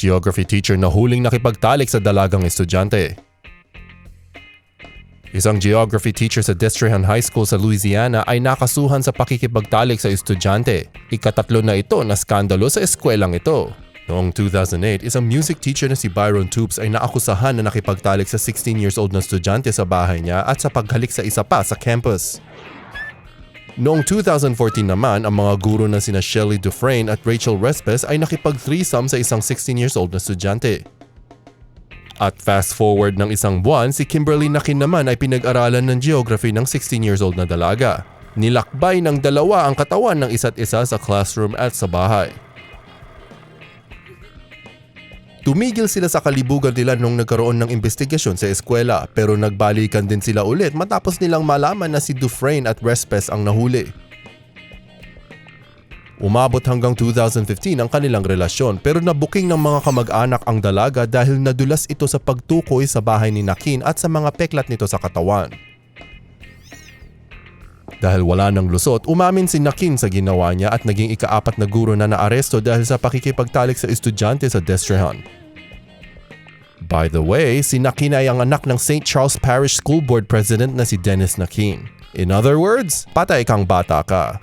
Geography teacher na huling nakipagtalik sa dalagang estudyante. Isang geography teacher sa Destrehan High School sa Louisiana ay nakasuhan sa pakikipagtalik sa estudyante. Ikatatlo na ito na skandalo sa eskwelang ito. Noong 2008, isang music teacher na si Byron Toops ay naakusahan na nakipagtalik sa 16 years old na estudyante sa bahay niya at sa paghalik sa isa pa sa campus. Noong 2014 naman, ang mga guro na sina Shelly Dufresne at Rachel Respes ay nakipag-threesome sa isang 16 years old na estudyante. At fast forward ng isang buwan, si Kimberly Nakin naman ay pinag-aralan ng geography ng 16 years old na dalaga. Nilakbay ng dalawa ang katawan ng isa't isa sa classroom at sa bahay. Tumigil sila sa kalibugan nila nung nagkaroon ng investigasyon sa eskwela pero nagbalikan din sila ulit matapos nilang malaman na si Dufresne at Respes ang nahuli. Umabot hanggang 2015 ang kanilang relasyon pero nabuking ng mga kamag-anak ang dalaga dahil nadulas ito sa pagtukoy sa bahay ni Nakin at sa mga peklat nito sa katawan. Dahil wala ng lusot, umamin si Nakin sa ginawa niya at naging ikaapat na guro na naaresto dahil sa pakikipagtalik sa estudyante sa Destrehan. By the way, si Nakin ay ang anak ng St. Charles Parish School Board President na si Dennis Nakin. In other words, patay kang bata ka.